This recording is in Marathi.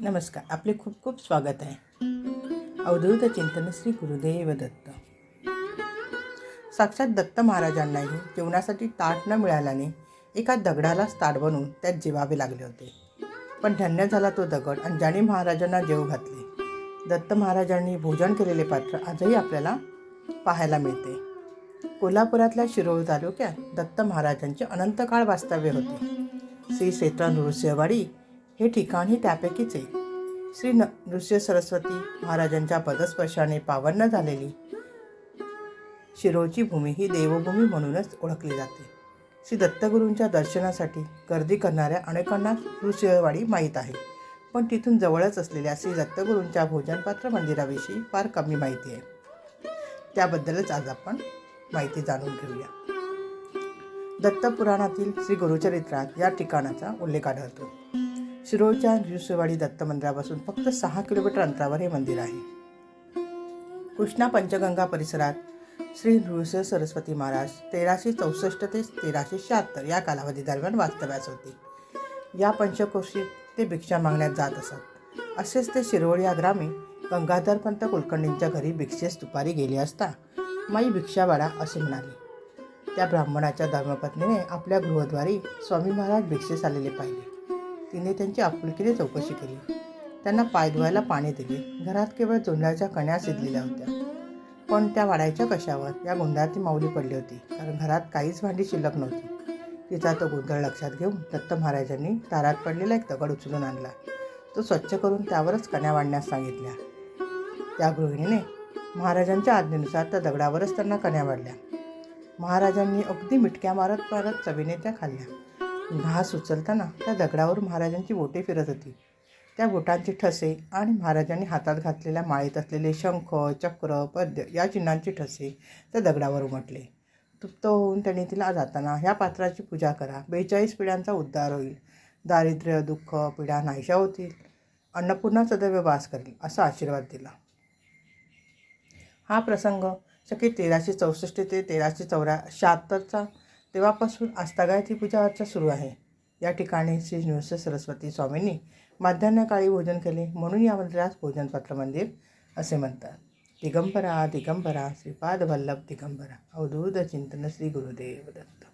नमस्कार. आपले खूप खूप स्वागत आहे. अवधूत चिंतन श्री गुरुदेव दत्त. साक्षात दत्त महाराजांनाही जेवणासाठी ताट न मिळाल्याने एका दगडालाच ताट बनवून त्यात जेवावे लागले होते. पण धन्य झाला तो दगड आणि ज्याने महाराजांना जेव घातले. दत्त महाराजांनी भोजन केलेले पात्र आजही आपल्याला पाहायला मिळते. कोल्हापुरातल्या शिरोळ तालुक्यात दत्त महाराजांचे अनंत काळ वास्तव्य होते. श्री क्षेत्र नृसिंहवाडी हे ठिकाणही त्यापैकीच आहे. श्री न नृसिंह सरस्वती महाराजांच्या पदस्पर्शाने पावन्न झालेली शिरोची भूमी ही देवभूमी म्हणूनच ओळखली जाते. श्री दत्तगुरूंच्या दर्शनासाठी गर्दी करणाऱ्या अनेकांना नृसिंहवाडी माहीत आहे. पण तिथून जवळच असलेल्या श्री दत्तगुरूंच्या भोजनपात्र मंदिराविषयी फार कमी माहिती आहे. त्याबद्दलच आज आपण माहिती जाणून घेऊया. दत्तपुराणातील श्री गुरुचरित्रात या ठिकाणाचा उल्लेख आढळतो. शिरोळच्या जुसेवाडी दत्त मंदिरापासून फक्त सहा किलोमीटर अंतरावर हे मंदिर आहे. कृष्णा पंचगंगा परिसरात श्री नृसिंह सरस्वती महाराज तेराशे चौसष्ट ते तेराशे शहात्तर या कालावधीदरम्यान वास्तव्यास होते. या पंचकोशी ते भिक्षा मागण्यात जात असत. असेच ते शिरोळ या ग्रामी गंगाधरपंत कुलकर्णींच्या घरी भिक्षेस दुपारी गेले असता माई भिक्षावाडा असे म्हणाले. त्या ब्राह्मणाच्या धर्मपत्नीने आपल्या गृहद्वारी स्वामी महाराज भिक्षेस आलेले पाहिले. तिने त्यांची आपुलकीने चौकशी केली. त्यांना पाय धुवायला पाणी दिले. घरात केवळ जोंधळ्याच्या कण्या शिजलेल्या होत्या. पण त्या वाढायच्या कशावर? या गोंधळात ती माऊली पडली होती. कारण घरात काहीच भांडी शिल्लक नव्हती. तिचा तो गोंधळ लक्षात घेऊन दत्त महाराजांनी दारात पडलेला एक दगड उचलून आणला. तो स्वच्छ करून त्यावरच कण्या वाढण्यास सांगितल्या. त्या गृहिणीने महाराजांच्या आज्ञेनुसार त्या दगडावरच त्यांना कण्या वाढल्या. महाराजांनी अगदी मिटक्या मारत मारत चवीने त्या खाल्ल्या. घास उचलताना त्या दगडावर महाराजांची बोटे फिरत होती. त्या बोटांचे ठसे आणि महाराजांनी हातात घातलेल्या माळीत असलेले शंख चक्र पद्य या चिन्हांचे ठसे त्या दगडावर उमटले. तृप्त होऊन त्यांनी तिला जाताना ह्या पात्राची पूजा करा. बेचाळीस पिढ्यांचा उद्धार होईल. दारिद्र्य दुःख पिढ्या नाहीशा होतील. अन्नपूर्णा सदैव वास करेल असा आशीर्वाद दिला. हा प्रसंग शके तेराशे चौसष्ट ते तेराशे चौऱ्या शहात्तरचा तेव्हापासून आस्थागायत्री पूजा अर्चा सुरू आहे. या ठिकाणी श्री नृसिंह सरस्वती स्वामींनी माध्यान्हकाळी भोजन केले म्हणून या मंदिरास भोजनपात्र मंदिर असे म्हणतात. दिगंबरा दिगंबरा श्रीपाद वल्लभ दिगंबरा अवधूत चिंतन श्री गुरुदेव दत्त.